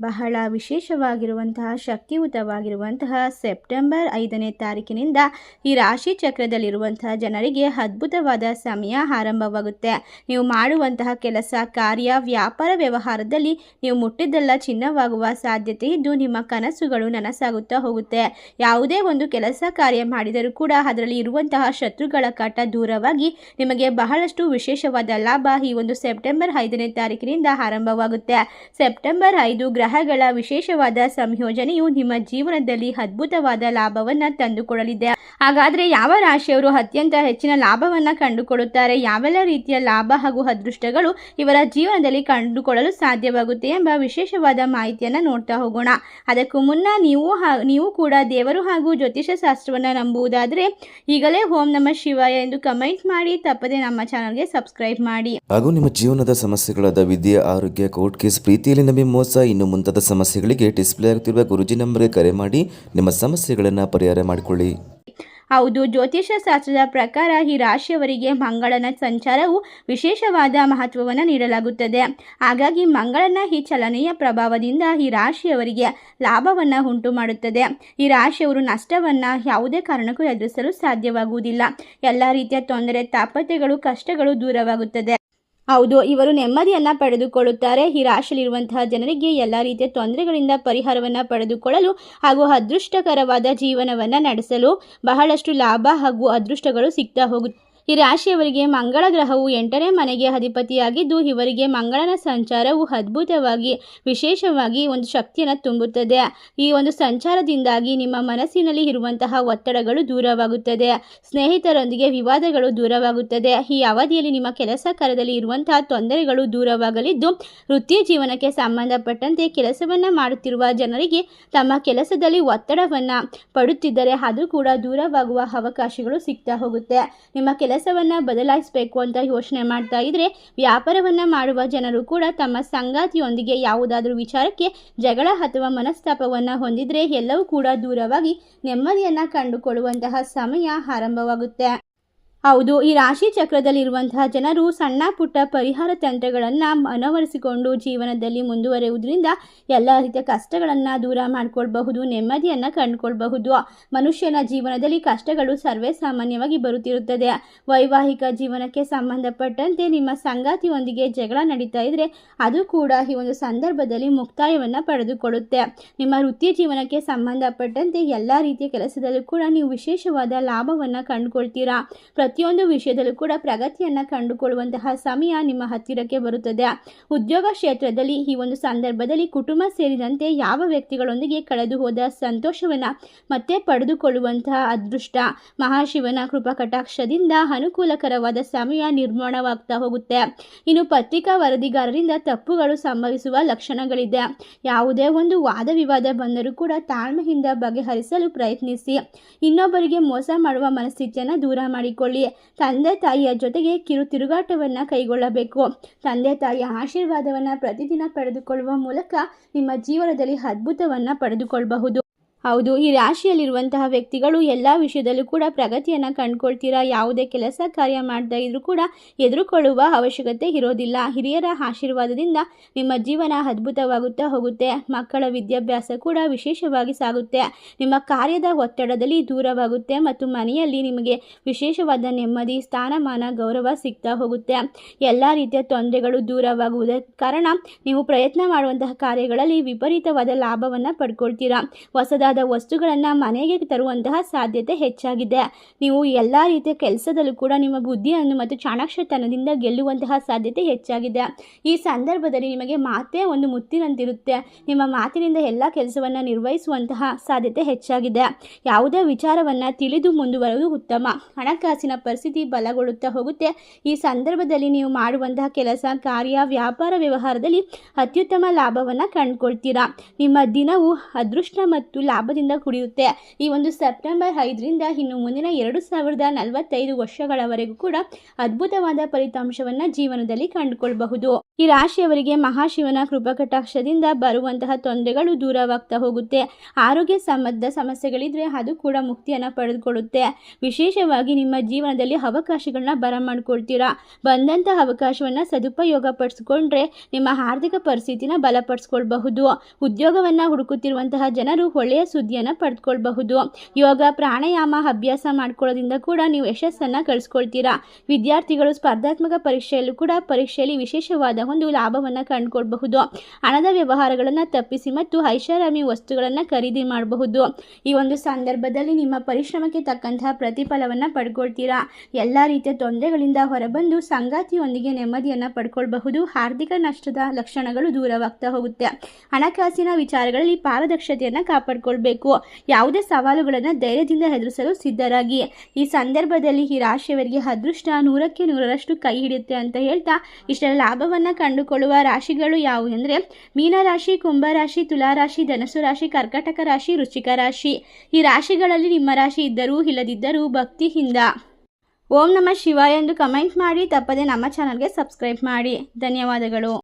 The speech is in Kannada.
ಬಹಳ ವಿಶೇಷವಾಗಿರುವಂತಹ, ಶಕ್ತಿಯುತವಾಗಿರುವಂತಹ ಸೆಪ್ಟೆಂಬರ್ ಐದನೇ ತಾರೀಕಿನಿಂದ ಈ ರಾಶಿ ಚಕ್ರದಲ್ಲಿರುವಂತಹ ಜನರಿಗೆ ಅದ್ಭುತವಾದ ಸಮಯ ಆರಂಭವಾಗುತ್ತೆ. ನೀವು ಮಾಡುವಂತಹ ಕೆಲಸ, ಕಾರ್ಯ, ವ್ಯಾಪಾರ ವ್ಯವಹಾರದಲ್ಲಿ ನೀವು ಮುಟ್ಟಿದ್ದೆಲ್ಲ ಚಿನ್ನವಾಗುವ ಸಾಧ್ಯತೆ ಇದ್ದು ನಿಮ್ಮ ಕನಸುಗಳು ನನಸಾಗುತ್ತಾ ಹೋಗುತ್ತೆ. ಯಾವುದೇ ಒಂದು ಕೆಲಸ, ಕಾರ್ಯ ಮಾಡಿದರೂ ಕೂಡ ಅದರಲ್ಲಿ ಇರುವಂತಹ ಶತ್ರುಗಳ ಕಾಟ ದೂರವಾಗಿ ನಿಮಗೆ ಬಹಳಷ್ಟು ವಿಶೇಷವಾದ ಲಾಭ ಈ ಒಂದು ಸೆಪ್ಟೆಂಬರ್ ಐದನೇ ತಾರೀಕಿನಿಂದ ಆರಂಭವಾಗುತ್ತೆ. ಸೆಪ್ಟೆಂಬರ್ ಐದು ಗ್ರಹಗಳ ವಿಶೇಷವಾದ ಸಂಯೋಜನೆಯು ನಿಮ್ಮ ಜೀವನದಲ್ಲಿ ಅದ್ಭುತವಾದ ಲಾಭವನ್ನ ತಂದುಕೊಡಲಿದೆ. ಹಾಗಾದ್ರೆ ಯಾವ ರಾಶಿಯವರು ಅತ್ಯಂತ ಹೆಚ್ಚಿನ ಲಾಭವನ್ನ ಕಂಡುಕೊಳ್ಳುತ್ತಾರೆ? ಯಾವೆಲ್ಲ ರೀತಿಯ ಲಾಭ ಹಾಗೂ ಅದೃಷ್ಟಗಳು ಇವರ ಜೀವನದಲ್ಲಿ ಕಂಡುಕೊಳ್ಳಲು ಸಾಧ್ಯವಾಗುತ್ತೆ ಎಂಬ ವಿಶೇಷವಾದ ಮಾಹಿತಿಯನ್ನು ನೋಡ್ತಾ ಹೋಗೋಣ. ಅದಕ್ಕೂ ಮುನ್ನ ನೀವು ನೀವು ಕೂಡ ದೇವರು ಹಾಗೂ ಜ್ಯೋತಿಷ ಶಾಸ್ತ್ರವನ್ನು ನಂಬುವುದಾದರೆ ಈಗಲೇ ಓಂ ನಮ ಶಿವಾಯ ಎಂದು ಕಮೆಂಟ್ ಮಾಡಿ, ತಪ್ಪದೆ ನಮ್ಮ ಚಾನಲ್ಗೆ ಸಬ್ಸ್ಕ್ರೈಬ್ ಮಾಡಿ. ಹಾಗೂ ನಿಮ್ಮ ಜೀವನದ ಸಮಸ್ಯೆಗಳಾದ ವಿದ್ಯೆ, ಆರೋಗ್ಯ, ಕೋರ್ಟ್ ಕೇಸ್, ಪ್ರೀತಿಯಲ್ಲಿ ನಮಗೆ ಮೋಸ, ಇನ್ನು ಮುಂತಾದ ಸಮಸ್ಯೆಗಳಿಗೆ ಡಿಸ್ಪ್ಲೇ ಆಗುತ್ತಿರುವ ಗುರುಜಿ ನಂಬರ್ಗೆ ಕರೆ ಮಾಡಿ ನಿಮ್ಮ ಸಮಸ್ಯೆಗಳನ್ನು ಪರಿಹಾರ ಮಾಡಿಕೊಳ್ಳಿ. ಹೌದು ಜ್ಯೋತಿಷ ಶಾಸ್ತ್ರದ ಪ್ರಕಾರ ಈ ರಾಶಿಯವರಿಗೆ ಮಂಗಳನ ಸಂಚಾರವು ವಿಶೇಷವಾದ ಮಹತ್ವವನ್ನು ನೀಡಲಾಗುತ್ತದೆ. ಹಾಗಾಗಿ ಮಂಗಳನ ಈ ಚಲನೆಯ ಪ್ರಭಾವದಿಂದ ಈ ರಾಶಿಯವರಿಗೆ ಲಾಭವನ್ನು ಉಂಟು ಮಾಡುತ್ತದೆ. ಈ ರಾಶಿಯವರು ನಷ್ಟವನ್ನು ಯಾವುದೇ ಕಾರಣಕ್ಕೂ ಎದುರಿಸಲು ಸಾಧ್ಯವಾಗುವುದಿಲ್ಲ. ಎಲ್ಲ ರೀತಿಯ ತೊಂದರೆ ತಾಪತ್ಯಗಳು ಕಷ್ಟಗಳು ದೂರವಾಗುತ್ತದೆ. ಹೌದು, ಇವರು ನೆಮ್ಮದಿಯನ್ನು ಪಡೆದುಕೊಳ್ಳುತ್ತಾರೆ. ಈ ಜನರಿಗೆ ಎಲ್ಲ ರೀತಿಯ ತೊಂದರೆಗಳಿಂದ ಪರಿಹಾರವನ್ನು ಪಡೆದುಕೊಳ್ಳಲು ಹಾಗೂ ಅದೃಷ್ಟಕರವಾದ ಜೀವನವನ್ನು ನಡೆಸಲು ಬಹಳಷ್ಟು ಲಾಭ ಹಾಗೂ ಅದೃಷ್ಟಗಳು ಸಿಗ್ತಾ ಹೋಗುತ್ತೆ ಈ ರಾಶಿಯವರಿಗೆ ಮಂಗಳ ಗ್ರಹವು ಎಂಟನೇ ಮನೆಗೆ ಅಧಿಪತಿಯಾಗಿದ್ದು, ಇವರಿಗೆ ಮಂಗಳನ ಸಂಚಾರವು ಅದ್ಭುತವಾಗಿ, ವಿಶೇಷವಾಗಿ ಒಂದು ಶಕ್ತಿಯನ್ನು ತುಂಬುತ್ತದೆ. ಈ ಒಂದು ಸಂಚಾರದಿಂದಾಗಿ ನಿಮ್ಮ ಮನಸ್ಸಿನಲ್ಲಿ ಇರುವಂತಹ ಒತ್ತಡಗಳು ದೂರವಾಗುತ್ತದೆ. ಸ್ನೇಹಿತರೊಂದಿಗೆ ವಿವಾದಗಳು ದೂರವಾಗುತ್ತದೆ. ಈ ಅವಧಿಯಲ್ಲಿ ನಿಮ್ಮ ಕೆಲಸ ಕಾರ್ಯದಲ್ಲಿ ಇರುವಂತಹ ತೊಂದರೆಗಳು ದೂರವಾಗಲಿದ್ದು, ವೃತ್ತಿ ಜೀವನಕ್ಕೆ ಸಂಬಂಧಪಟ್ಟಂತೆ ಕೆಲಸವನ್ನು ಮಾಡುತ್ತಿರುವ ಜನರಿಗೆ ತಮ್ಮ ಕೆಲಸದಲ್ಲಿ ಒತ್ತಡವನ್ನು ಪಡುತ್ತಿದ್ದರೆ ಅದು ಕೂಡ ದೂರವಾಗುವ ಅವಕಾಶಗಳು ಸಿಗ್ತಾ ಹೋಗುತ್ತೆ. ನಿಮ್ಮ ಕೆಲಸವನ್ನು ಬದಲಾಯಿಸಬೇಕು ಅಂತ ಯೋಚನೆ ಮಾಡ್ತಾ ಇದ್ರೆ ವ್ಯಾಪಾರವನ್ನು ಮಾಡುವ ಜನರು ಕೂಡ ತಮ್ಮ ಸಂಗಾತಿಯೊಂದಿಗೆ ಯಾವುದಾದ್ರೂ ವಿಚಾರಕ್ಕೆ ಜಗಳ ಅಥವಾ ಮನಸ್ತಾಪವನ್ನು ಹೊಂದಿದ್ರೆ ಎಲ್ಲವೂ ಕೂಡ ದೂರವಾಗಿ ನೆಮ್ಮದಿಯನ್ನು ಕಂಡುಕೊಳ್ಳುವಂತಹ ಸಮಯ ಆರಂಭವಾಗುತ್ತೆ. ಹೌದು, ಈ ರಾಶಿ ಚಕ್ರದಲ್ಲಿರುವಂತಹ ಜನರು ಸಣ್ಣ ಪುಟ್ಟ ಪರಿಹಾರ ತಂತ್ರಗಳನ್ನು ಮನವರಿಸಿಕೊಂಡು ಜೀವನದಲ್ಲಿ ಮುಂದುವರೆಯುವುದರಿಂದ ಎಲ್ಲ ರೀತಿಯ ಕಷ್ಟಗಳನ್ನು ದೂರ ಮಾಡಿಕೊಳ್ಬಹುದು, ನೆಮ್ಮದಿಯನ್ನು ಕಂಡುಕೊಳ್ಬಹುದು. ಮನುಷ್ಯನ ಜೀವನದಲ್ಲಿ ಕಷ್ಟಗಳು ಸರ್ವೇ ಸಾಮಾನ್ಯವಾಗಿ ಬರುತ್ತಿರುತ್ತದೆ. ವೈವಾಹಿಕ ಜೀವನಕ್ಕೆ ಸಂಬಂಧಪಟ್ಟಂತೆ ನಿಮ್ಮ ಸಂಗಾತಿಯೊಂದಿಗೆ ಜಗಳ ನಡೀತಾ ಇದ್ರೆ ಅದು ಕೂಡ ಈ ಒಂದು ಸಂದರ್ಭದಲ್ಲಿ ಮುಕ್ತಾಯವನ್ನು ಪಡೆದುಕೊಳ್ಳುತ್ತೆ. ನಿಮ್ಮ ವೃತ್ತಿ ಜೀವನಕ್ಕೆ ಸಂಬಂಧಪಟ್ಟಂತೆ ಎಲ್ಲ ರೀತಿಯ ಕೆಲಸದಲ್ಲೂ ಕೂಡ ನೀವು ವಿಶೇಷವಾದ ಲಾಭವನ್ನು ಕಂಡುಕೊಳ್ತೀರಾ? ಪ್ರತಿಯೊಂದು ವಿಷಯದಲ್ಲೂ ಕೂಡ ಪ್ರಗತಿಯನ್ನು ಕಂಡುಕೊಳ್ಳುವಂತಹ ಸಮಯ ನಿಮ್ಮ ಹತ್ತಿರಕ್ಕೆ ಬರುತ್ತದೆ. ಉದ್ಯೋಗ ಕ್ಷೇತ್ರದಲ್ಲಿ ಈ ಒಂದು ಸಂದರ್ಭದಲ್ಲಿ ಕುಟುಂಬ ಸೇರಿದಂತೆ ಯಾವ ವ್ಯಕ್ತಿಗಳೊಂದಿಗೆ ಕಳೆದು ಹೋದ ಸಂತೋಷವನ್ನು ಮತ್ತೆ ಪಡೆದುಕೊಳ್ಳುವಂತಹ ಅದೃಷ್ಟ ಮಹಾಶಿವನ ಕೃಪಾ ಕಟಾಕ್ಷದಿಂದ ಅನುಕೂಲಕರವಾದ ಸಮಯ ನಿರ್ಮಾಣವಾಗ್ತಾ ಹೋಗುತ್ತೆ. ಇನ್ನು ಪತ್ರಿಕಾ ವರದಿಗಾರರಿಂದ ತಪ್ಪುಗಳು ಸಂಭವಿಸುವ ಲಕ್ಷಣಗಳಿದೆ. ಯಾವುದೇ ಒಂದು ವಾದ ವಿವಾದ ಬಂದರೂ ಕೂಡ ತಾಳ್ಮೆಯಿಂದ ಬಗೆಹರಿಸಲು ಪ್ರಯತ್ನಿಸಿ. ಇನ್ನೊಬ್ಬರಿಗೆ ಮೋಸ ಮಾಡುವ ಮನಸ್ಥಿತಿಯನ್ನು ದೂರ ಮಾಡಿಕೊಳ್ಳಿ. ತಂದೆ ತಾಯಿಯ ಜೊತೆಗೆ ಕಿರು ತಿರುಗಾಟವನ್ನು ಕೈಗೊಳ್ಳಬೇಕು. ತಂದೆ ತಾಯಿಯ ಆಶೀರ್ವಾದವನ್ನು ಪ್ರತಿದಿನ ಪಡೆದುಕೊಳ್ಳುವ ಮೂಲಕ ನಿಮ್ಮ ಜೀವನದಲ್ಲಿ ಅದ್ಭುತವನ್ನು ಪಡೆದುಕೊಳ್ಳಬಹುದು ಹೌದು, ಈ ರಾಶಿಯಲ್ಲಿರುವಂತಹ ವ್ಯಕ್ತಿಗಳು ಎಲ್ಲ ವಿಷಯದಲ್ಲೂ ಕೂಡ ಪ್ರಗತಿಯನ್ನು ಕಂಡುಕೊಳ್ತೀರಾ? ಯಾವುದೇ ಕೆಲಸ, ಕಾರ್ಯ ಮಾಡ್ತಾ ಇದ್ರೂ ಕೂಡ ಎದುರುಕೊಳ್ಳುವ ಅವಶ್ಯಕತೆ ಇರೋದಿಲ್ಲ. ಹಿರಿಯರ ಆಶೀರ್ವಾದದಿಂದ ನಿಮ್ಮ ಜೀವನ ಅದ್ಭುತವಾಗುತ್ತಾ ಹೋಗುತ್ತೆ. ಮಕ್ಕಳ ವಿದ್ಯಾಭ್ಯಾಸ ಕೂಡ ವಿಶೇಷವಾಗಿ ಸಾಗುತ್ತೆ. ನಿಮ್ಮ ಕಾರ್ಯದ ಒತ್ತಡದಲ್ಲಿ ದೂರವಾಗುತ್ತೆ ಮತ್ತು ಮನೆಯಲ್ಲಿ ನಿಮಗೆ ವಿಶೇಷವಾದ ನೆಮ್ಮದಿ, ಸ್ಥಾನಮಾನ, ಗೌರವ ಸಿಗ್ತಾ ಹೋಗುತ್ತೆ. ಎಲ್ಲ ರೀತಿಯ ತೊಂದರೆಗಳು ದೂರವಾಗುವುದಕ್ಕೆ ಕಾರಣ ನೀವು ಪ್ರಯತ್ನ ಮಾಡುವಂತಹ ಕಾರ್ಯಗಳಲ್ಲಿ ವಿಪರೀತವಾದ ಲಾಭವನ್ನು ಪಡ್ಕೊಳ್ತೀರಾ? ಹೊಸದಾದ ವಸ್ತುಗಳನ್ನು ಮನೆಗೆ ತರುವಂತಹ ಸಾಧ್ಯತೆ ಹೆಚ್ಚಾಗಿದೆ. ನೀವು ಎಲ್ಲ ರೀತಿಯ ಕೆಲಸದಲ್ಲೂ ಕೂಡ ನಿಮ್ಮ ಬುದ್ಧಿಯನ್ನು ಮತ್ತು ಚಾಣಾಕ್ಷತನದಿಂದ ಗೆಲ್ಲುವಂತಹ ಸಾಧ್ಯತೆ ಹೆಚ್ಚಾಗಿದೆ. ಈ ಸಂದರ್ಭದಲ್ಲಿ ನಿಮಗೆ ಮಾತೇ ಒಂದು ಮುತ್ತಿನಂತಿರುತ್ತೆ. ನಿಮ್ಮ ಮಾತಿನಿಂದ ಎಲ್ಲ ಕೆಲಸವನ್ನು ನಿರ್ವಹಿಸುವಂತಹ ಸಾಧ್ಯತೆ ಹೆಚ್ಚಾಗಿದೆ. ಯಾವುದೇ ವಿಚಾರವನ್ನು ತಿಳಿದು ಮುಂದುವರೆದು ಉತ್ತಮ. ಹಣಕಾಸಿನ ಪರಿಸ್ಥಿತಿ ಬಲಗೊಳ್ಳುತ್ತಾ ಹೋಗುತ್ತೆ. ಈ ಸಂದರ್ಭದಲ್ಲಿ ನೀವು ಮಾಡುವಂತಹ ಕೆಲಸ, ಕಾರ್ಯ, ವ್ಯಾಪಾರ ವ್ಯವಹಾರದಲ್ಲಿ ಅತ್ಯುತ್ತಮ ಲಾಭವನ್ನು ಕಂಡುಕೊಳ್ತೀರಾ. ನಿಮ್ಮ ದಿನವು ಅದೃಷ್ಟ ಮತ್ತು ಲಾಭದಿಂದ ಕುಡಿಯುತ್ತೆ. ಈ ಒಂದು ಸೆಪ್ಟೆಂಬರ್ ಐದರಿಂದ ಇನ್ನು ಮುಂದಿನ ಎರಡು ಸಾವಿರದ ನಲವತ್ತೈದು ವರ್ಷಗಳವರೆಗೂ ಕೂಡ ಅದ್ಭುತವಾದ ಫಲಿತಾಂಶವನ್ನ ಜೀವನದಲ್ಲಿ ಕಂಡುಕೊಳ್ಬಹುದು. ಈ ರಾಶಿಯವರಿಗೆ ಮಹಾಶಿವನ ಕೃಪಕಟಾಕ್ಷದಿಂದ ಬರುವಂತಹ ತೊಂದರೆಗಳು ದೂರವಾಗ್ತಾ ಹೋಗುತ್ತೆ. ಆರೋಗ್ಯ ಸಂಬಂಧ ಸಮಸ್ಯೆಗಳಿದ್ರೆ ಅದು ಕೂಡ ಮುಕ್ತಿಯನ್ನು ಪಡೆದುಕೊಳ್ಳುತ್ತೆ. ವಿಶೇಷವಾಗಿ ನಿಮ್ಮ ಜೀವನದಲ್ಲಿ ಅವಕಾಶಗಳನ್ನ ಬರಮಾಡ್ಕೊಳ್ತೀರಾ? ಬಂದಂಥ ಅವಕಾಶವನ್ನ ಸದುಪಯೋಗ ಪಡಿಸ್ಕೊಂಡ್ರೆ ನಿಮ್ಮ ಆರ್ಥಿಕ ಪರಿಸ್ಥಿತಿನ ಬಲಪಡಿಸ್ಕೊಳ್ಬಹುದು. ಉದ್ಯೋಗವನ್ನ ಹುಡುಕುತ್ತಿರುವಂತಹ ಜನರು ಒಳ್ಳೆಯ ಸುದ್ದಿಯನ್ನು ಪಡೆದುಕೊಳ್ಬಹುದು ಯೋಗ ಪ್ರಾಣಾಯಾಮ ಅಭ್ಯಾಸ ಮಾಡ್ಕೊಳ್ಳೋದ್ರಿಂದ ಕೂಡ ನೀವು ಯಶಸ್ಸನ್ನು ಗಳಿಸ್ಕೊಳ್ತೀರಾ ವಿದ್ಯಾರ್ಥಿಗಳು ಸ್ಪರ್ಧಾತ್ಮಕ ಪರೀಕ್ಷೆಯಲ್ಲೂ ಕೂಡ ಪರೀಕ್ಷೆಯಲ್ಲಿ ವಿಶೇಷವಾದ ಒಂದು ಲಾಭವನ್ನು ಕಂಡುಕೊಳ್ಬಹುದು. ಹಣದ ವ್ಯವಹಾರಗಳನ್ನು ತಪ್ಪಿಸಿ ಮತ್ತು ಐಷಾರಾಮಿ ವಸ್ತುಗಳನ್ನು ಖರೀದಿ ಮಾಡಬಹುದು. ಈ ಒಂದು ಸಂದರ್ಭದಲ್ಲಿ ನಿಮ್ಮ ಪರಿಶ್ರಮಕ್ಕೆ ತಕ್ಕಂತಹ ಪ್ರತಿಫಲವನ್ನು ಪಡ್ಕೊಳ್ತೀರಾ? ಎಲ್ಲ ರೀತಿಯ ತೊಂದರೆಗಳಿಂದ ಹೊರಬಂದು ಸಂಗಾತಿಯೊಂದಿಗೆ ನೆಮ್ಮದಿಯನ್ನು ಪಡ್ಕೊಳ್ಬಹುದು. ಆರ್ಥಿಕ ನಷ್ಟದ ಲಕ್ಷಣಗಳು ದೂರವಾಗ್ತಾ ಹೋಗುತ್ತೆ. ಹಣಕಾಸಿನ ವಿಚಾರಗಳಲ್ಲಿ ಪಾರದಕ್ಷತೆಯನ್ನು ಕಾಪಾಡ್ಕೊಳ್ಬೇಕು ಯಾವುದೇ ಸವಾಲುಗಳನ್ನು ಧೈರ್ಯದಿಂದ ಎದುರಿಸಲು ಸಿದ್ಧರಾಗಿ. ಈ ಸಂದರ್ಭದಲ್ಲಿ ಈ ರಾಶಿಯವರಿಗೆ ಅದೃಷ್ಟ ನೂರಕ್ಕೆ ನೂರರಷ್ಟು ಕೈ ಹಿಡಿಯುತ್ತೆ ಅಂತ ಹೇಳ್ತಾ ಇಷ್ಟರ ಲಾಭವನ್ನು ಕಂಡುಕೊಳ್ಳುವ ರಾಶಿಗಳು ಯಾವುವು ಅಂದರೆ ಮೀನರಾಶಿ ಕುಂಭರಾಶಿ ತುಲಾರಾಶಿ ಧನಸು ರಾಶಿ ಕರ್ಕಟಕ ರಾಶಿ ರುಚಿಕ ರಾಶಿ. ಈ ರಾಶಿಗಳಲ್ಲಿ ನಿಮ್ಮ ರಾಶಿ ಇದ್ದರೂ ಇಲ್ಲದಿದ್ದರೂ ಭಕ್ತಿಯಿಂದ ಓಂ ನಮ ಶಿವಾಯ ಎಂದು ಕಮೆಂಟ್ ಮಾಡಿ. ತಪ್ಪದೆ ನಮ್ಮ ಚಾನಲ್ಗೆ ಸಬ್ಸ್ಕ್ರೈಬ್ ಮಾಡಿ. ಧನ್ಯವಾದಗಳು.